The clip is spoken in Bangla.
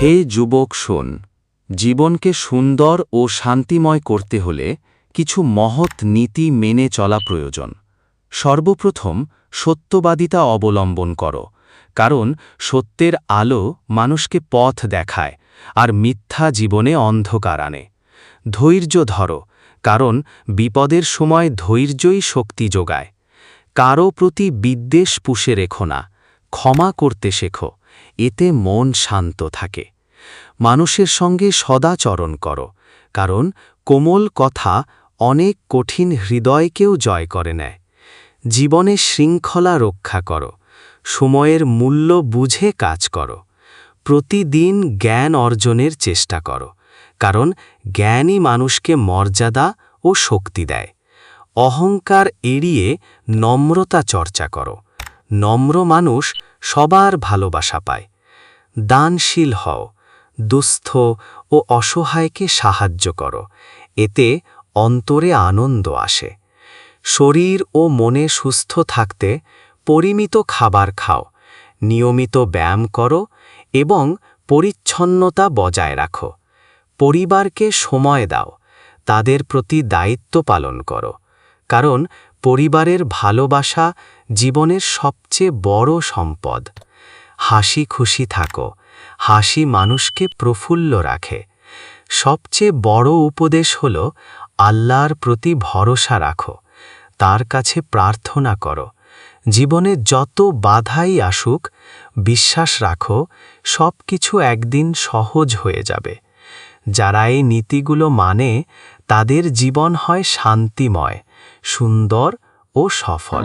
হে যুবক, শোন। জীবনকে সুন্দর ও শান্তিময় করতে হলে কিছু মহৎ নীতি মেনে চলা প্রয়োজন। সর্বপ্রথম সত্যবাদিতা অবলম্বন করো, কারণ সত্যের আলো মানুষকে পথ দেখায় আর মিথ্যা জীবনে অন্ধকার আনে। ধৈর্য ধরো, কারণ বিপদের সময় ধৈর্যই শক্তি যোগায়। কারও প্রতি বিদ্বেষ পুষে রেখো না, ক্ষমা করতে শেখো। এতে মন শান্ত থাকে। মানুষের সঙ্গে সদাচরণ করো, কারণ কোমল কথা অনেক কঠিন হৃদয়কেও জয় করে নেয়। জীবনে শৃঙ্খলা রক্ষা করো, সময়ের মূল্য বুঝে কাজ করো, প্রতিদিন জ্ঞান অর্জনের চেষ্টা করো, কারণ জ্ঞানই মানুষকে মর্যাদা ও শক্তি দেয়। অহংকার এড়িয়ে নম্রতা চর্চা করো, নম্র মানুষ সবার ভালোবাসা পায়। দানশীল হও, দুস্থ ও অসহায়কে সাহায্য করো, এতে অন্তরে আনন্দ আসে। শরীর ও মনে সুস্থ থাকতে পরিমিত খাবার খাও, নিয়মিত ব্যায়াম করো এবং পরিচ্ছন্নতা বজায় রাখো। পরিবারকে সময় দাও, তাদের প্রতি দায়িত্ব পালন করো, কারণ পরিবারের ভালোবাসা জীবনের সবচেয়ে বড় সম্পদ। হাসি খুশি থাকো। হাসি মানুষকে প্রফুল্ল রাখে। সবচেয়ে বড় উপদেশ হল, আল্লাহর প্রতি ভরসা রাখো। তার কাছে প্রার্থনা করো। জীবনে যত বাধাই আসুক, বিশ্বাস রাখো সব কিছু একদিন সহজ হয়ে যাবে। যারা এই নীতিগুলো মানে তাদের জীবন হয় শান্তিময়, সুন্দর ও সফল।